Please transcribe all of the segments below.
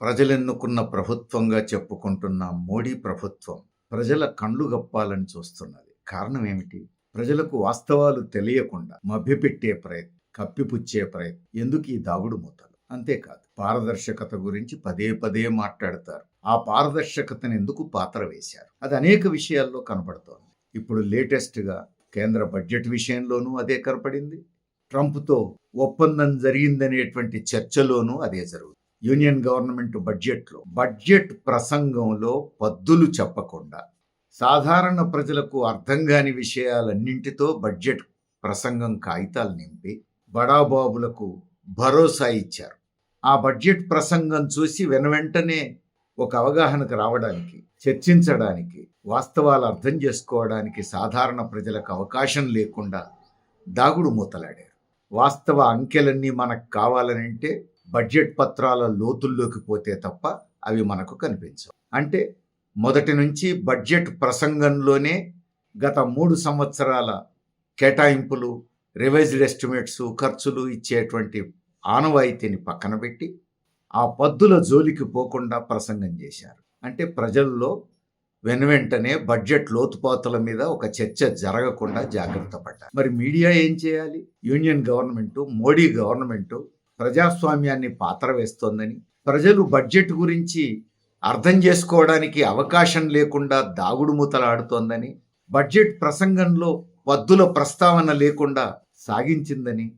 ప్రజలెన్నుకున్న ప్రభుత్వంగా చెప్పుకుంటున్న మోడీ ప్రభుత్వం ప్రజల కండ్లు గప్పాలని చూస్తున్నది. కారణం ఏమిటి? ప్రజలకు వాస్తవాలు తెలియకుండా మభ్యపెట్టే ప్రయత్నం కప్పిపుచ్చే ప్రయత్నం ఎందుకు ఈ దాగుడు మూతలు? అంతేకాదు పారదర్శకత గురించి పదే పదే మాట్లాడతారు. ఆ పారదర్శకతను ఎందుకు పాత్ర వేశారు? అది అనేక విషయాల్లో కనబడుతోంది. ఇప్పుడు లేటెస్ట్గా కేంద్ర బడ్జెట్ విషయంలోనూ అదే కనపడింది. ట్రంప్తో ఒప్పందం జరిగిందనేటువంటి చర్చలోనూ అదే జరుగుతుంది. యూనియన్ గవర్నమెంట్ బడ్జెట్లో బడ్జెట్ ప్రసంగంలో పద్దులు చెప్పకుండా సాధారణ ప్రజలకు అర్థం కాని విషయాలన్నింటితో బడ్జెట్ ప్రసంగం కాగితాలు నింపి బడాబాబులకు భరోసా ఇచ్చారు. ఆ బడ్జెట్ ప్రసంగం చూసి వెనువెంటనే ఒక అవగాహనకు రావడానికి చర్చించడానికి వాస్తవాలు అర్థం చేసుకోవడానికి సాధారణ ప్రజలకు అవకాశం లేకుండా దాగుడు మూతలాడారు. వాస్తవ అంకెలన్నీ మనకు కావాలనంటే బడ్జెట్ పత్రాల లోతుల్లోకి పోతే తప్ప అవి మనకు కనిపించవు. అంటే మొదటి నుంచి బడ్జెట్ ప్రసంగంలోనే గత మూడు సంవత్సరాల కేటాయింపులు రివైజ్డ్ ఎస్టిమేట్స్ ఖర్చులు ఇచ్చేటువంటి ఆనవాయితీని పక్కన పెట్టి ఆ పద్దుల జోలికి పోకుండా ప్రసంగం చేశారు. అంటే ప్రజల్లో వెనువెంటనే బడ్జెట్ లోతుపాతుల మీద ఒక చర్చ జరగకుండా జాగ్రత్త పడ్డారు. మరి మీడియా ఏం చేయాలి? యూనియన్ గవర్నమెంటు మోడీ గవర్నమెంటు ప్రజాస్వామ్యాన్ని పాత్ర వేస్తోందని ప్రజలు బడ్జెట్ గురించి అర్థం చేసుకోవడానికి అవకాశం లేకుండా దాగుడు మూతలాడుతోందని బడ్జెట్ ప్రసంగంలో పద్దుల ప్రస్తావన లేకుండా సాగించిందని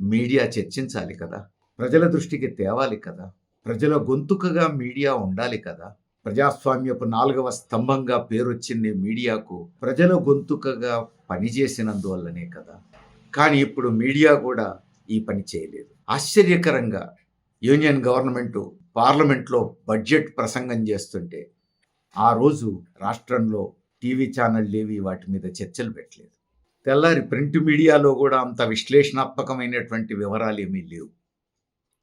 మీడియా చర్చించాలి కదా. ప్రజల దృష్టికి తేవాలి కదా. ప్రజల గొంతుకగా మీడియా ఉండాలి కదా. ప్రజాస్వామ్యపు నాలుగవ స్తంభంగా పేరొచ్చింది మీడియాకు ప్రజల గొంతుకగా పనిచేసినందువల్లనే కదా. కానీ ఇప్పుడు మీడియా కూడా ఈ పని చేయలేదు. ఆశ్చర్యకరంగా యూనియన్ గవర్నమెంటు పార్లమెంట్లో బడ్జెట్ ప్రసంగం చేస్తుంటే ఆ రోజు రాష్ట్రంలో టీవీ ఛానళ్ళు ఏవి వాటి మీద చర్చలు పెట్టలేదు. తెల్లారి ప్రింట్ మీడియాలో కూడా అంత విశ్లేషణాత్మకమైనటువంటి వివరాలు ఏమీ లేవు.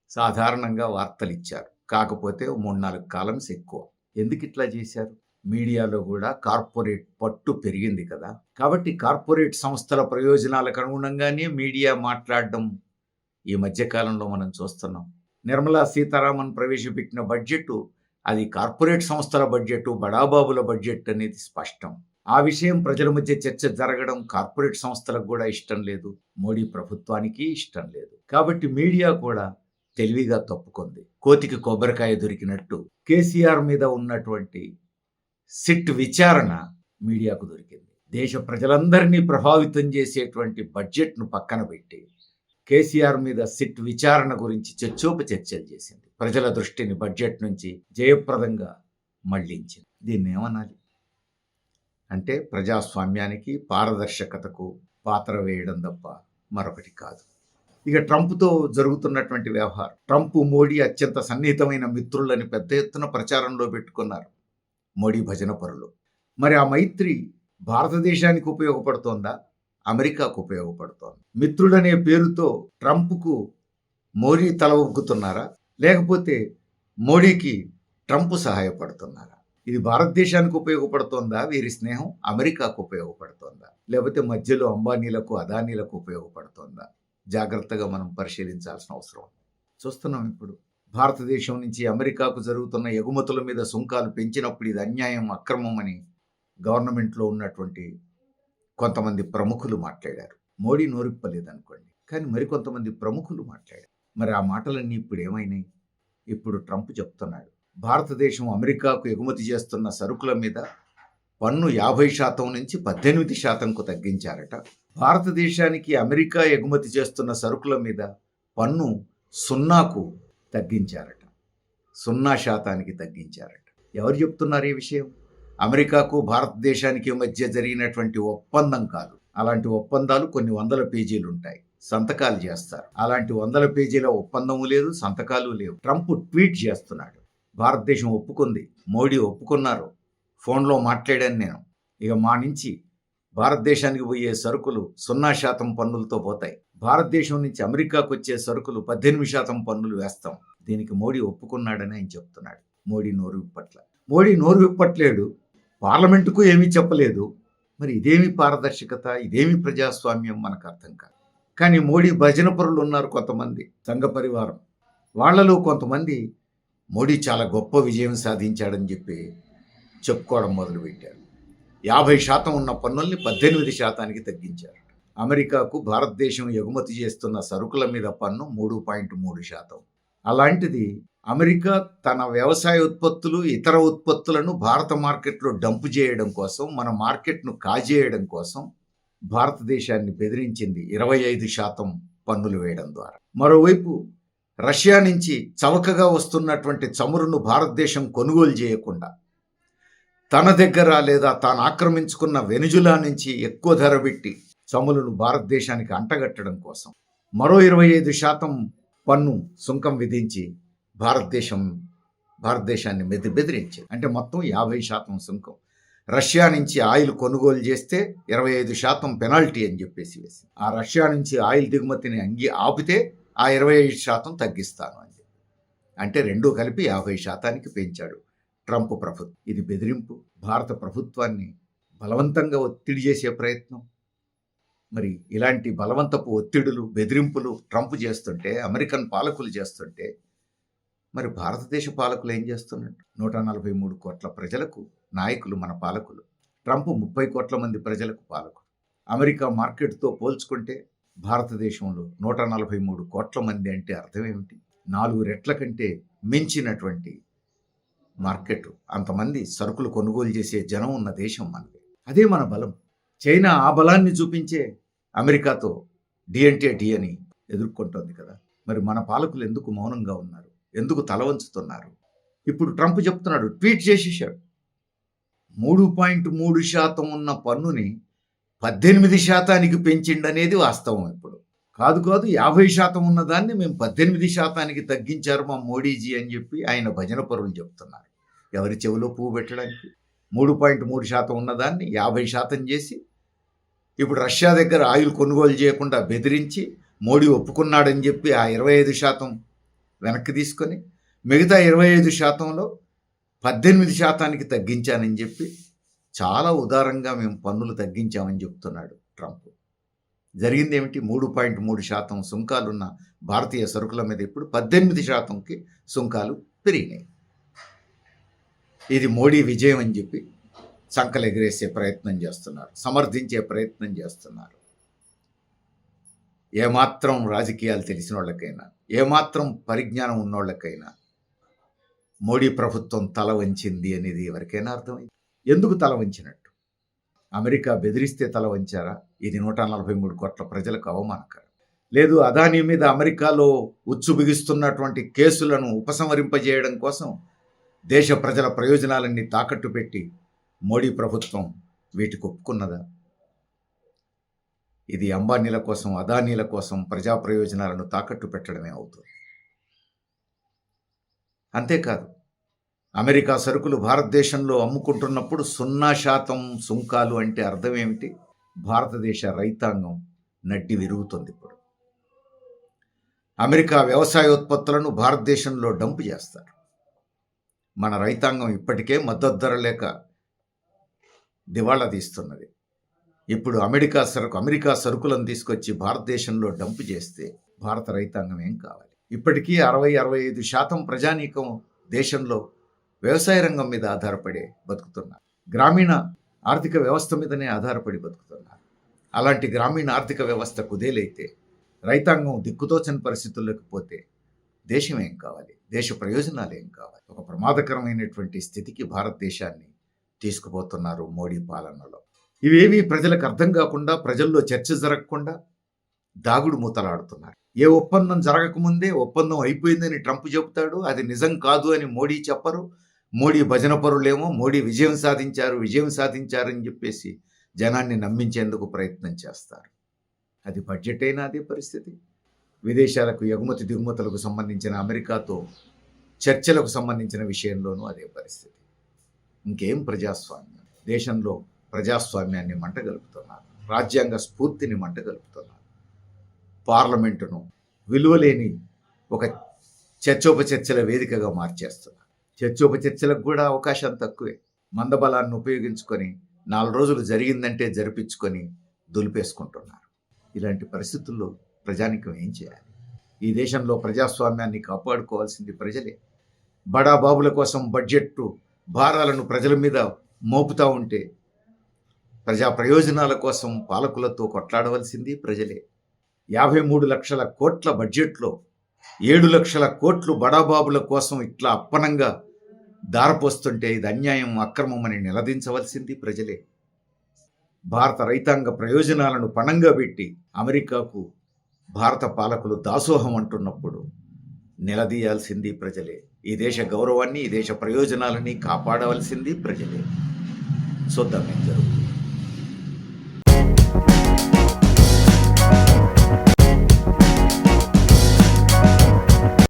సాధారణంగా వార్తలు ఇచ్చారు. కాకపోతే మూడు నాలుగు కాలమ్స్ ఎక్కువ. ఎందుకు ఇట్లా చేశారు? మీడియాలో కూడా కార్పొరేట్ పట్టు పెరిగింది కదా. కాబట్టి కార్పొరేట్ సంస్థల ప్రయోజనాలకు అనుగుణంగానే మీడియా మాట్లాడడం ఈ మధ్యకాలంలో మనం చూస్తున్నాం. నిర్మలా సీతారామన్ ప్రవేశపెట్టిన బడ్జెట్ అది కార్పొరేట్ సంస్థల బడ్జెట్ బడాబాబుల బడ్జెట్ అనేది స్పష్టం. ఆ విషయం ప్రజల మధ్య చర్చ జరగడం కార్పొరేట్ సంస్థలకు కూడా ఇష్టం లేదు. మోడీ ప్రభుత్వానికి ఇష్టం లేదు. కాబట్టి మీడియా కూడా తెలివిగా తప్పుకుంది. కోతికి కొబ్బరికాయ దొరికినట్టు కేసీఆర్ మీద ఉన్నటువంటి సిట్ విచారణ మీడియాకు దొరికింది. దేశ ప్రజలందరినీ ప్రభావితం చేసేటువంటి బడ్జెట్ను పక్కన పెట్టి కేసీఆర్ మీద సిట్ విచారణ గురించి చర్చోప చర్చలు చేసింది. ప్రజల దృష్టిని బడ్జెట్ నుంచి జయప్రదంగా మళ్ళించింది. దీన్ని ఏమనాలి? అంటే ప్రజాస్వామ్యానికి పారదర్శకతకు పాత్ర వేయడం తప్ప మరొకటి కాదు. ఇక ట్రంప్తో జరుగుతున్నటువంటి వ్యవహారం. ట్రంప్ మోడీ అత్యంత సన్నిహితమైన మిత్రులని పెద్ద ఎత్తున ప్రచారంలో పెట్టుకున్నారు. మోడీ భజన పరులు. మరి ఆ మైత్రి భారతదేశానికి ఉపయోగపడుతోందా? అమెరికాకు ఉపయోగపడుతోంది. మిత్రుడనే పేరుతో ట్రంప్కు మోడీ తల ఒగ్గుతున్నారా లేకపోతే మోడీకి ట్రంప్ సహాయపడుతున్నారా? ఇది భారతదేశానికి ఉపయోగపడుతోందా? వీరి స్నేహం అమెరికాకు ఉపయోగపడుతోందా? లేకపోతే మధ్యలో అంబానీలకు అదానీలకు ఉపయోగపడుతోందా? జాగ్రత్తగా మనం పరిశీలించాల్సిన అవసరం ఉంది. చూస్తున్నాం ఇప్పుడు. భారతదేశం నుంచి అమెరికాకు జరుగుతున్న ఎగుమతుల మీద సుంకాలు పెంచినప్పుడు ఇది అన్యాయం అక్రమం అని గవర్నమెంట్లో ఉన్నటువంటి కొంతమంది ప్రముఖులు మాట్లాడారు. మోడీ నోరిప్పలేదనుకోండి. కానీ మరికొంతమంది ప్రముఖులు మాట్లాడారు. మరి ఆ మాటలన్నీ ఇప్పుడు ఏమైనాయి? ఇప్పుడు ట్రంప్ చెప్తున్నాడు. భారతదేశం అమెరికాకు ఎగుమతి చేస్తున్న సరుకుల మీద పన్ను యాభై శాతం నుంచి పద్దెనిమిది శాతంకు తగ్గించారట. భారతదేశానికి అమెరికా ఎగుమతి చేస్తున్న సరుకుల మీద పన్ను సున్నాకు తగ్గించారట. సున్నా శాతానికి తగ్గించారట. ఎవరు చెప్తున్నారు ఈ విషయం? అమెరికాకు భారతదేశానికి మధ్య జరిగినటువంటి ఒప్పందం కాదు. అలాంటి ఒప్పందాలు కొన్ని వందల పేజీలు ఉంటాయి. సంతకాలు చేస్తారు. అలాంటి వందల పేజీల ఒప్పందము లేదు సంతకాలు లేవు. ట్రంప్ ట్వీట్ చేస్తున్నాడు. భారతదేశం ఒప్పుకుంది. మోడీ ఒప్పుకున్నారు. ఫోన్లో మాట్లాడాను నేను. ఇక మా నుంచి భారతదేశానికి పోయే సరుకులు సున్నా శాతం పన్నులతో పోతాయి. భారతదేశం నుంచి అమెరికాకు వచ్చే సరుకులు పద్దెనిమిది శాతం పన్నులు వేస్తాం. దీనికి మోడీ ఒప్పుకున్నాడని ఆయన చెప్తున్నాడు. మోడీ నోరు పట్ల మోడీ నోరు విప్పట్లేడు. పార్లమెంటుకు ఏమీ చెప్పలేదు. మరి ఇదేమి పారదర్శకత? ఇదేమి ప్రజాస్వామ్యం మనకు అర్థం కాదు. కానీ మోడీ భజన పరులు ఉన్నారు కొంతమంది సంఘ పరివారం. వాళ్ళలో కొంతమంది మోడీ చాలా గొప్ప విజయం సాధించాడని చెప్పి చెప్పుకోవడం మొదలుపెట్టారు. యాభై శాతం ఉన్న పన్నుల్ని పద్దెనిమిది శాతానికి తగ్గించారు. అమెరికాకు భారతదేశం ఎగుమతి చేస్తున్న సరుకుల మీద పన్ను మూడు పాయింట్ మూడు శాతం. అలాంటిది అమెరికా తన వ్యవసాయ ఉత్పత్తులు ఇతర ఉత్పత్తులను భారత మార్కెట్లో డంపు చేయడం కోసం మన మార్కెట్ను కాజేయడం కోసం భారతదేశాన్ని బెదిరించింది ఇరవై ఐదు శాతం పన్నులు వేయడం ద్వారా. మరోవైపు రష్యా నుంచి చవకగా వస్తున్నటువంటి చమురును భారతదేశం కొనుగోలు చేయకుండా తన దగ్గర లేదా తాను ఆక్రమించుకున్న వెనుజులా నుంచి ఎక్కువ ధర పెట్టి చమురును భారతదేశానికి అంటగట్టడం కోసం మరో ఇరవై ఐదు శాతం పన్ను సుంకం విధించి భారతదేశం భారతదేశాన్ని మెది బెదిరించింది. అంటే మొత్తం యాభై శాతం సుంకం. రష్యా నుంచి ఆయిల్ కొనుగోలు చేస్తే ఇరవై ఐదు శాతం పెనాల్టీ అని చెప్పేసి వేసి ఆ రష్యా నుంచి ఆయిల్ దిగుమతిని అంగి ఆపితే ఆ ఇరవై ఐదు శాతం తగ్గిస్తాను అని అంటే రెండూ కలిపి యాభై శాతానికి పెంచాడు ట్రంప్ ప్రభుత్వం. ఇది బెదిరింపు. భారత ప్రభుత్వాన్ని బలవంతంగా ఒత్తిడి చేసే ప్రయత్నం. మరి ఇలాంటి బలవంతపు ఒత్తిడులు బెదిరింపులు ట్రంప్ చేస్తుంటే అమెరికన్ పాలకులు చేస్తుంటే మరి భారతదేశ పాలకులు ఏం చేస్తున్నట్టు నూట నలభై మూడు కోట్ల ప్రజలకు నాయకులు మన పాలకులు. ట్రంప్ ముప్పై కోట్ల మంది ప్రజలకు పాలకులు. అమెరికా మార్కెట్తో పోల్చుకుంటే భారతదేశంలో నూట నలభై మూడు కోట్ల మంది అంటే అర్థం ఏమిటి? నాలుగు రెట్ల కంటే మించినటువంటి మార్కెట్ అంతమంది సరుకులు కొనుగోలు చేసే జనం ఉన్న దేశం మనది. అదే మన బలం. చైనా ఆ బలాన్ని చూపించే అమెరికాతో డిఎన్టీఏ డి అని ఎదుర్కొంటోంది కదా. మరి మన పాలకులు ఎందుకు మౌనంగా ఉన్నారు? ఎందుకు తల వంచుతున్నారు? ఇప్పుడు ట్రంప్ చెప్తున్నాడు ట్వీట్ చేసేసాడు. మూడు పాయింట్ మూడు శాతం ఉన్న పన్నుని పద్దెనిమిది శాతానికి పెంచిండనేది వాస్తవం ఇప్పుడు. కాదు కాదు యాభై శాతం ఉన్న దాన్ని మేము పద్దెనిమిది శాతానికి తగ్గించారు మా మోడీజీ అని చెప్పి ఆయన భజన పరులు చెప్తున్నారు. ఎవరి చెవిలో పువ్వు పెట్టడానికి? మూడు పాయింట్ మూడు శాతం ఉన్నదాన్ని యాభై శాతం చేసి ఇప్పుడు రష్యా దగ్గర ఆయిల్ కొనుగోలు చేయకుండా బెదిరించి మోడీ ఒప్పుకున్నాడని చెప్పి ఆ ఇరవై ఐదు శాతం వెనక్కి తీసుకొని మిగతా ఇరవై ఐదు శాతంలో పద్దెనిమిది శాతానికి తగ్గించానని చెప్పి చాలా ఉదారంగా మేము పన్నులు తగ్గించామని చెప్తున్నాడు ట్రంప్. జరిగింది ఏమిటి మూడు పాయింట్ మూడు శాతం సుంకాలున్న భారతీయ సరుకుల మీద ఇప్పుడు పద్దెనిమిది శాతంకి సుంకాలు పెరిగినాయి. ఇది మోడీ విజయం అని చెప్పి సంకలు ఎగిరేసే ప్రయత్నం చేస్తున్నారు. సమర్థించే ప్రయత్నం చేస్తున్నారు. ఏమాత్రం రాజకీయాలు తెలిసిన వాళ్ళకైనా ఏమాత్రం పరిజ్ఞానం ఉన్నోళ్ళకైనా మోడీ ప్రభుత్వం తల వంచింది అనేది ఎవరికైనా అర్థమైంది. ఎందుకు తల వంచినట్టు? అమెరికా బెదిరిస్తే తల వంచారా? ఇది నూట నలభై మూడు కోట్ల ప్రజలకు అవమానకరం. లేదు అదానీ మీద అమెరికాలో ఉచ్చు బిగిస్తున్నటువంటి కేసులను ఉపసంహరింపజేయడం కోసం దేశ ప్రజల ప్రయోజనాలన్నీ తాకట్టు పెట్టి మోడీ ప్రభుత్వం వీటికి ఒప్పుకున్నదా? ఇది అంబానీల కోసం అదానీల కోసం ప్రజా ప్రయోజనాలను తాకట్టు పెట్టడమే అవుతుంది. అంతేకాదు అమెరికా సరుకులు భారతదేశంలో అమ్ముకుంటున్నప్పుడు సున్నా శాతం సుంకాలు అంటే అర్థం ఏమిటి? భారతదేశ రైతాంగం నడ్డి విరుగుతుంది ఇప్పుడు. అమెరికా వ్యవసాయ ఉత్పత్తులను భారతదేశంలో డంప్ చేస్తారు. మన రైతాంగం ఇప్పటికే మద్దతు ధర లేక దివాళా తీస్తున్నది. ఇప్పుడు అమెరికా సరుకు అమెరికా సరుకులను తీసుకొచ్చి భారతదేశంలో డంప్ చేస్తే భారత రైతాంగం ఏం కావాలి? ఇప్పటికీ అరవై అరవై ఐదు శాతం ప్రజానీకం దేశంలో వ్యవసాయ రంగం మీద ఆధారపడి బతుకుతున్నారు. గ్రామీణ ఆర్థిక వ్యవస్థ మీదనే ఆధారపడి బతుకుతున్నారు. అలాంటి గ్రామీణ ఆర్థిక వ్యవస్థ కుదేలైతే రైతాంగం దిక్కుతోచని పరిస్థితుల్లోకి పోతే దేశం ఏం కావాలి? దేశ ప్రయోజనాలు ఏం కావాలి? ఒక ప్రమాదకరమైనటువంటి స్థితికి భారతదేశాన్ని తీసుకుపోతున్నారు మోడీ పాలనలో. ఇవేవి ప్రజలకు అర్థం కాకుండా ప్రజల్లో చర్చ జరగకుండా దాగుడు మూతలాడుతున్నారు. ఏ ఒప్పందం జరగకముందే ఒప్పందం అయిపోయిందని ట్రంప్ చెబుతాడు అది నిజం కాదు అని మోడీ చెప్పరు మోడీ భజన పరులేమో మోడీ విజయం సాధించారు విజయం సాధించారని చెప్పేసి జనాన్ని నమ్మించేందుకు ప్రయత్నం చేస్తారు. అది బడ్జెట్ అయినా అదే పరిస్థితి. విదేశాలకు ఎగుమతి దిగుమతులకు సంబంధించిన అమెరికాతో చర్చలకు సంబంధించిన విషయంలోనూ అదే పరిస్థితి. ఇంకేం ప్రజాస్వామ్యం? దేశంలో ప్రజాస్వామ్యాన్ని మంటగలుపుతున్నారు. రాజ్యాంగ స్ఫూర్తిని మంటగలుపుతున్నారు. పార్లమెంటును విలువలేని ఒక చర్చోపచర్చల వేదికగా మార్చేస్తున్నారు. చర్చోపచర్చలకు కూడా అవకాశం తక్కువే. మందబలాన్ని ఉపయోగించుకొని నాలుగు రోజులు జరిగిందంటే జరిపించుకొని దులిపేసుకుంటున్నారు. ఇలాంటి పరిస్థితుల్లో ప్రజానికం ఏం చేయాలి? ఈ దేశంలో ప్రజాస్వామ్యాన్ని కాపాడుకోవాల్సింది ప్రజలే. బడాబాబుల కోసం బడ్జెట్టు భారాలను ప్రజల మీద మోపుతా ఉంటే ప్రజా ప్రయోజనాల కోసం పాలకులతో కొట్లాడవలసింది ప్రజలే. యాభై మూడు లక్షల కోట్ల బడ్జెట్లో ఏడు లక్షల కోట్లు బడాబాబుల కోసం ఇట్లా అప్పనంగా దారపోస్తుంటే ఇది అన్యాయం అక్రమం అని నిలదించవలసింది ప్రజలే. భారత రైతాంగ ప్రయోజనాలను పణంగా పెట్టి అమెరికాకు భారత పాలకులు దాసోహం అంటున్నప్పుడు నిలదీయాల్సింది ప్రజలే. ఈ దేశ గౌరవాన్ని ఈ దేశ ప్రయోజనాలని కాపాడవలసింది ప్రజలే. చూద్దాం ఏం జరుగుతుంది.